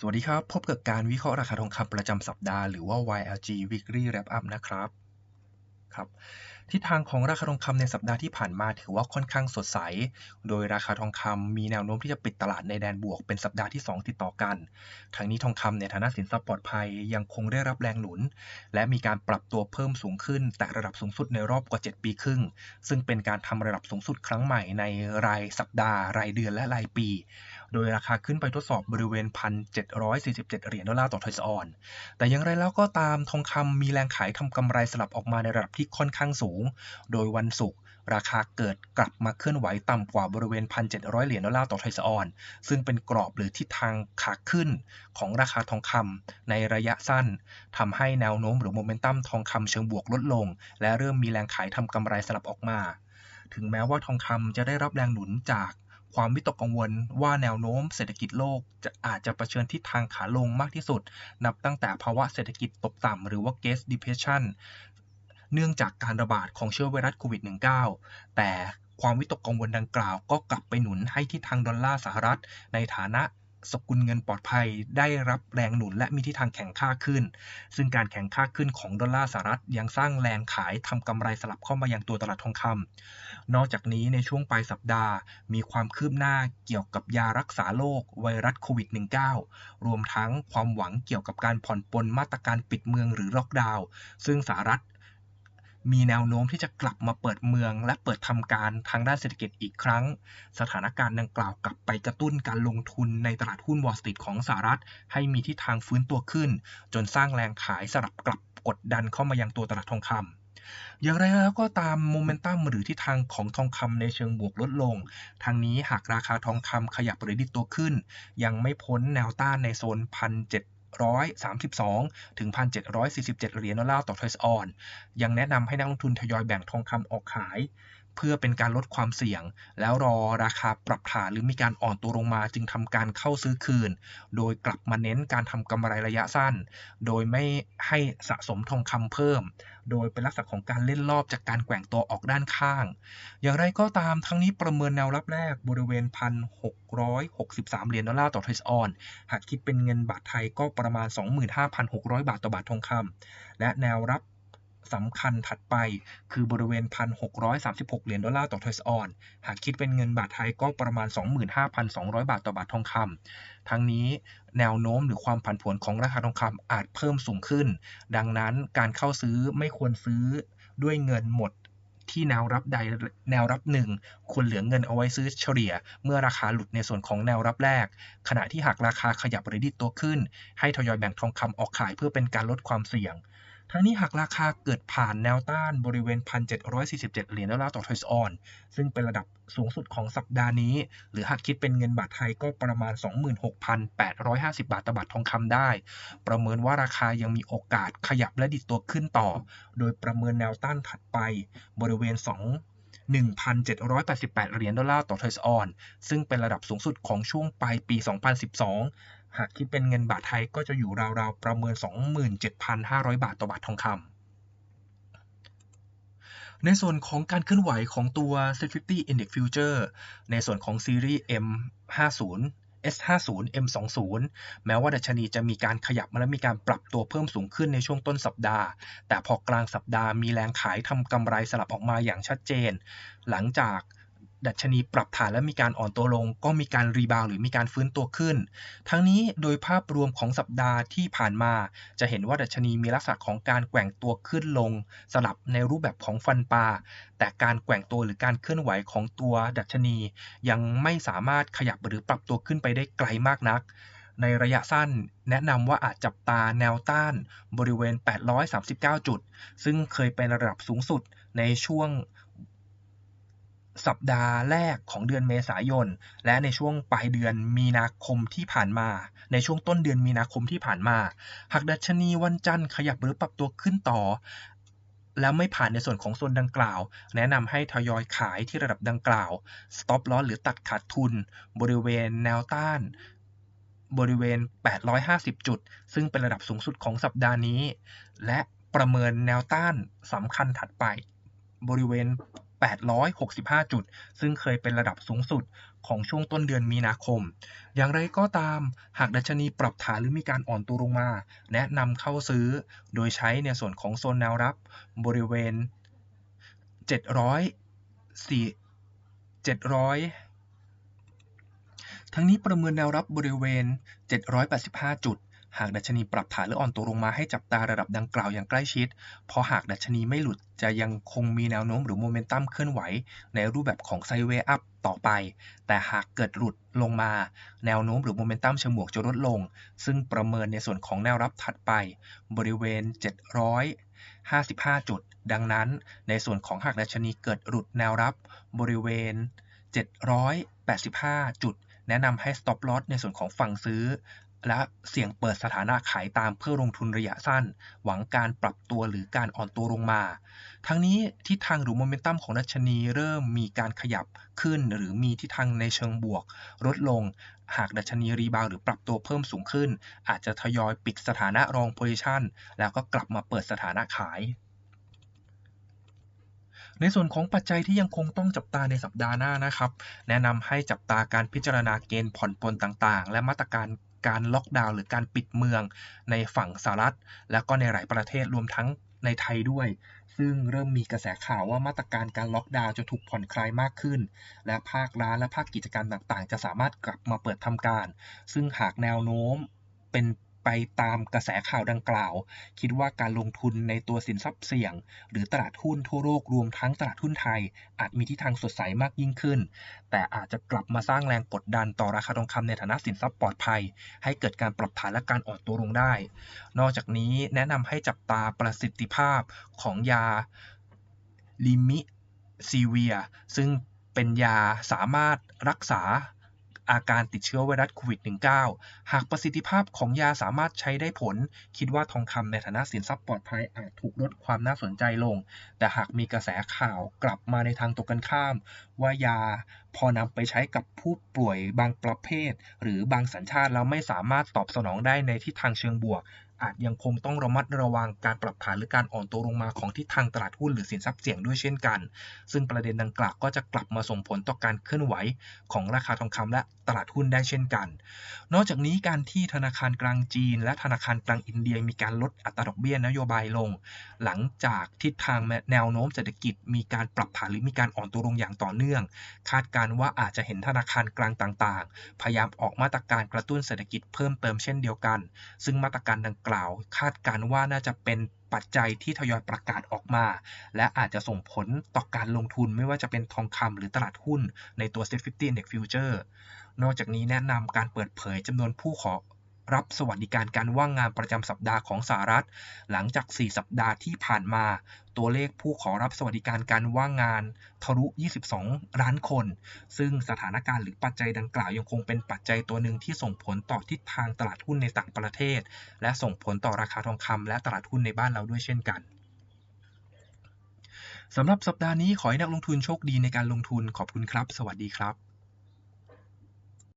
สวัสดีครับ พบกับการวิเคราะห์ราคาทองคำประจำสัปดาห์หรือว่า YLG Weekly Wrap Up นะครับครับทิศทางของราคาทองคำในสัปดาห์ที่ผ่านมาถือว่าค่อนข้างสดใส โดยราคาทองคำมีแนวโน้มที่จะปิดตลาดในแดนบวกเป็นสัปดาห์ที่ 2 ติดต่อกัน ทั้งนี้ทองคำในฐานะสินทรัพย์ปลอดภัยยังคงได้รับแรงหนุน และมีการปรับตัวเพิ่มสูงขึ้น แต่ระดับสูงสุดในรอบกว่า 7 ปีครึ่ง ซึ่งเป็นการทำระดับสูงสุดครั้งใหม่ในรายสัปดาห์ รายเดือนและรายปี โดยราคาขึ้นไปทดสอบบริเวณ 1,747 เหรียญดอลลาร์ต่อทอยส์ออน แต่อย่างไรแล้วก็ตามทองคำมีแรงขายทำกำไรสลับออกมาในระดับที่ค่อนข้างสูง โดยวันศุกร์ราคาเกิดกลับมาเคลื่อนไหวต่ำกว่าบริเวณ 1,700 เหรียญดอลลาร์ต่อทอยส์ออน ซึ่งเป็นกรอบหรือทิศทางขาขึ้นของราคาทองคำในระยะสั้นทำให้แนวโน้มหรือโมเมนตัมทองคำเชิงบวกลดลง และเริ่มมีแรงขายทำกำไรสลับออกมา ถึงแม้ว่าทองคำจะได้รับแรงหนุนจาก ความวิตกกังวลว่าแนวโน้มเศรษฐกิจโลกจะอาจจะะเผชิญทิศทางขาลงมากที่สุด นับตั้งแต่ภาวะเศรษฐกิจตกต่ำหรือว่า g u e s t Depression เนื่องจากการระบาดของเชื้อไวรัสโควิด -19 แต่ความวิตกกังวลดังกล่าวก็กลับไปหนุนให้ทิศทางดอลลาร์สหรัฐ ในฐานะ สกุลเงินปลอดภัยได้รับแรงหนุนและมีทิศทางแข็งค่าขึ้น ซึ่งการแข็งค่าขึ้นของดอลลาร์สหรัฐยังสร้างแรงขายทำกำไรสลับเข้ามายังตัวตลาดทองคำนอกจากนี้ในช่วงปลายสัปดาห์ มีความคืบหน้าเกี่ยวกับยารักษาโรคไวรัสโควิด -19 รวมทั้งความหวังเกี่ยวกับการผ่อนปลนมาตรการปิดเมืองหรือล็อกดาวน์ซึ่งสหรัฐ มีแนวโน้มที่จะกลับมาเปิดเมือง และเปิดทำการทางด้านเศรษฐกิจอีกครั้ง สถานการณ์ดังกล่าวกลับไปกระตุ้นการลงทุนในตลาดหุ้นวอลสตรีทของสหรัฐ ให้มีทิศทางฟื้นตัวขึ้น จนสร้างแรงขายสลับกลับกดดันเข้ามายังตัวตลาดทองคำอย่างไรแล้วก็ตามโมเมนตัมหรือทิศทางของทองคำในเชิงบวกลดลง ทางนี้หากราคาทองคำขยับหรือดิดตัวขึ้น ยังไม่พ้นแนวต้านในโซน พันเจ็ด132 ถึง 1,747 เหรียญดอลลาร์ต่อทอยส์ออน ยังแนะนำให้นักลงทุนทยอยแบ่งทองคำออกขาย เพื่อเป็นการลดความเสี่ยง แล้วรอราคาปรับฐานหรือมีการอ่อนตัวลงมาจึงทำการเข้าซื้อคืน โดยกลับมาเน้นการทำกำไรระยะสั้น โดยไม่ให้สะสมทองคำเพิ่ม โดยเป็นลักษณะของการเล่นรอบจากการแกว่งตัวออกด้านข้าง อย่างไรก็ตามทั้งนี้ประเมินแนวรับแรกบริเวณ 1,663 เหรียญดอลลาร์ต่อทอยส์ออน หากคิดเป็นเงินบาทไทยก็ประมาณ 25,600 บาทต่อบาททองคำและแนวรับ สำคัญถัดไปคือบริเวณ 1,636 เหรียญดอลลาร์ต่อทอยส์ออน หากคิดเป็นเงินบาทไทยก็ประมาณ 25,200 บาทต่อบาททองคำทั้งนี้แนวโน้มหรือความผันผวนของราคาทองคำอาจเพิ่มสูงขึ้น ดังนั้นการเข้าซื้อไม่ควรซื้อด้วยเงินหมดที่แนวรับใดแนวรับหนึ่งควรเหลือเงินเอาไว้ซื้อเฉลี่ย เมื่อราคาหลุดในส่วนของแนวรับแรก ขณะที่หากราคาขยับหรือดิดตัวขึ้น ให้ทยอยแบ่งทองคำออกขายเพื่อเป็นการลดความเสี่ยง ทั้งนี้หากราคาเกิดผ่านแนวต้านบริเวณ 1,747 เหรียญดอลลาร์ต่อทอยส์ออน ซึ่งเป็นระดับสูงสุดของสัปดาห์นี้ หรือหากคิดเป็นเงินบาทไทยก็ประมาณ 26,850 บาทต่อบาททองคำได้ ประเมินว่าราคายังมีโอกาสขยับและดิดตัวขึ้นต่อ โดยประเมินแนวต้านถัดไปบริเวณ 2 1,788 เหรียญดอลลาร์ต่อทอยส์ออน ซึ่งเป็นระดับสูงสุดของช่วงปลายปี 2012 หากคิดเป็นเงินบาทไทยก็จะอยู่ราวๆประเมิน 27,500 บาทต่อบาททองคำในส่วนของการเคลื่อนไหวของตัว Set50 Index Future ในส่วนของซีรีส์ M50 S50 M20 แม้ว่าดัชนีจะมีการขยับมาและมีการปรับตัวเพิ่มสูงขึ้นในช่วงต้นสัปดาห์ แต่พอกลางสัปดาห์มีแรงขายทำกำไรสลับออกมาอย่างชัดเจน หลังจาก ดัชนีปรับฐานและมีการอ่อนตัวลง ก็มีการรีบาวหรือมีการฟื้นตัวขึ้น ทั้งนี้โดยภาพรวมของสัปดาห์ที่ผ่านมา จะเห็นว่าดัชนีมีลักษณะของการแกว่งตัวขึ้นลง สลับในรูปแบบของฟันปลาแต่การแกว่งตัวหรือการเคลื่อนไหวของตัวดัชนี ยังไม่สามารถขยับหรือปรับตัวขึ้นไปได้ไกลมากนักในระยะสั้นแนะนำว่าอาจจับตาแนวต้านบริเวณ 839 จุด ซึ่งเคยเป็นระดับสูงสุดในช่วง สัปดาห์แรกของเดือนเมษายน และในช่วงปลายเดือนมีนาคมที่ผ่านมา ในช่วงต้นเดือนมีนาคมที่ผ่านมา หากดัชนีวันจันทร์ขยับหรือปรับตัวขึ้นต่อ แล้วไม่ผ่านในส่วนของโซนดังกล่าว แนะนำให้ทยอยขายที่ระดับดังกล่าว stop loss หรือตัดขาดทุน บริเวณแนวต้านบริเวณ 850 จุด ซึ่งเป็นระดับสูงสุดของสัปดาห์นี้ และประเมินแนวต้านสำคัญถัดไป บริเวณ 865 จุด ซึ่งเคยเป็นระดับสูงสุดของช่วงต้นเดือนมีนาคม อย่างไรก็ตาม หากดัชนีปรับฐานหรือมีการอ่อนตัวลงมา แนะนำเข้าซื้อ โดยใช้ในส่วนของโซนแนวรับบริเวณ 700 700 ทั้งนี้ประเมินแนวรับบริเวณ 785 จุด หากดัชนีปรับฐานหรืออ่อนตัวลงมาให้จับตาระดับดังกล่าวอย่างใกล้ชิด เพราะหากดัชนีไม่หลุดจะยังคงมีแนวโน้มหรือโมเมนตัมเคลื่อนไหว ในรูปแบบของไซเวอัพต่อไป แต่หากเกิดหลุดลงมา แนวโน้มหรือโมเมนตัมเชิงบวกจะลดลง ซึ่งประเมินในส่วนของแนวรับถัดไป บริเวณ755 จุด ดังนั้นในส่วนของหากดัชนีเกิดหลุดแนวรับบริเวณ 785 จุด แนะนำให้ stop loss ในส่วนของฝั่งซื้อ และเสี่ยงเปิดสถานะขายตามเพื่อลงทุนระยะสั้น หวังการปรับตัวหรือการอ่อนตัวลงมา ทั้งนี้ทิศทางหรือโมเมนตัมของดัชนีเริ่มมีการขยับขึ้น หรือมีทิศทางในเชิงบวก ลดลง หากดัชนีรีบาวหรือปรับตัวเพิ่มสูงขึ้น อาจจะทยอยปิดสถานะรองโพซิชันแล้วก็กลับมาเปิดสถานะขายในส่วนของปัจจัยที่ยังคงต้องจับตาในสัปดาห์หน้านะครับ แนะนำให้จับตาการพิจารณาเกณฑ์ผ่อนปลนต่างๆ และมาตรการ การล็อกดาวน์หรือการปิดเมืองในฝั่งสหรัฐ และก็ในหลายประเทศรวมทั้งในไทยด้วย ซึ่งเริ่มมีกระแสข่าวว่ามาตรการการล็อกดาวน์จะถูกผ่อนคลายมากขึ้น และภาคร้านและภาคกิจการต่างๆ จะสามารถกลับมาเปิดทำการ ซึ่งหากแนวโน้มเป็น ไปตามกระแสข่าวดังกล่าว คิดว่าการลงทุนในตัวสินทรัพย์เสี่ยง หรือตลาดหุ้นทั่วโลกรวมทั้งตลาดหุ้นไทย อาจมีทิศทางสดใสมากยิ่งขึ้น แต่อาจจะกลับมาสร้างแรงกดดันต่อราคาทองคำในฐานะสินทรัพย์ปลอดภัย ให้เกิดการปรับฐานและการอ่อนตัวลงได้ นอกจากนี้แนะนำให้จับตาประสิทธิภาพของยาลิมิซีเวียซึ่งเป็นยาสามารถรักษา อาการติดเชื้อไวรัสโควิด -19 หากประสิทธิภาพของยาสามารถใช้ได้ผล คิดว่าทองคำในฐานะสินทรัพย์ปลอดภัยอาจถูกลดความน่าสนใจลง แต่หากมีกระแสข่าวกลับมาในทางตรงกันข้าม ว่ายาพอนำไปใช้กับผู้ป่วยบางประเภท หรือบางสัญชาติแล้วไม่สามารถตอบสนองได้ในทิศทางเชิงบวก อาจยังคงต้องระมัดระวังการปรับฐานหรือการอ่อนตัวลงมาของทิศทางตลาดหุ้นหรือสินทรัพย์เสี่ยงด้วยเช่นกัน ซึ่งประเด็นดังกล่าวก็จะกลับมาส่งผลต่อการเคลื่อนไหวของราคาทองคำและตลาดหุ้นได้เช่นกัน นอกจากนี้การที่ธนาคารกลางจีน และธนาคารกลางอินเดียมีการลดอัตราดอกเบี้ยนโยบายลง หลังจากทิศทางแนวโน้มเศรษฐกิจมีการปรับฐานหรือมีการอ่อนตัวลงอย่างต่อเนื่อง คาดการว่าอาจจะเห็นธนาคารกลางต่างๆ พยายามออกมาตรการกระตุ้นเศรษฐกิจเพิ่มเติมเช่นเดียวกัน ซึ่งมาตรการดังกล่าว คาดการว่าน่าจะเป็นปัจจัยที่ทยอยประกาศออกมา และอาจจะส่งผลต่อการลงทุนไม่ว่าจะเป็นทองคำหรือตลาดหุ้นในตัว Set 50 Index Future นอกจากนี้แนะนำการเปิดเผยจำนวนผู้ขอ รับสวัสดิการการว่างงานประจำสัปดาห์ของสหรัฐ หลังจาก 4 สัปดาห์ที่ผ่านมา ตัวเลขผู้ขอรับสวัสดิการการว่างงานทะลุ 22 ล้านคน ซึ่งสถานการณ์หรือปัจจัยดังกล่าวยังคงเป็นปัจจัยตัวหนึ่งที่ส่งผลต่อทิศทางตลาดหุ้นในต่างประเทศ และส่งผลต่อราคาทองคำและตลาดหุ้นในบ้านเราด้วยเช่นกันสำหรับสัปดาห์นี้ขอให้นักลงทุนโชคดีในการลงทุนขอบคุณครับ สวัสดีครับ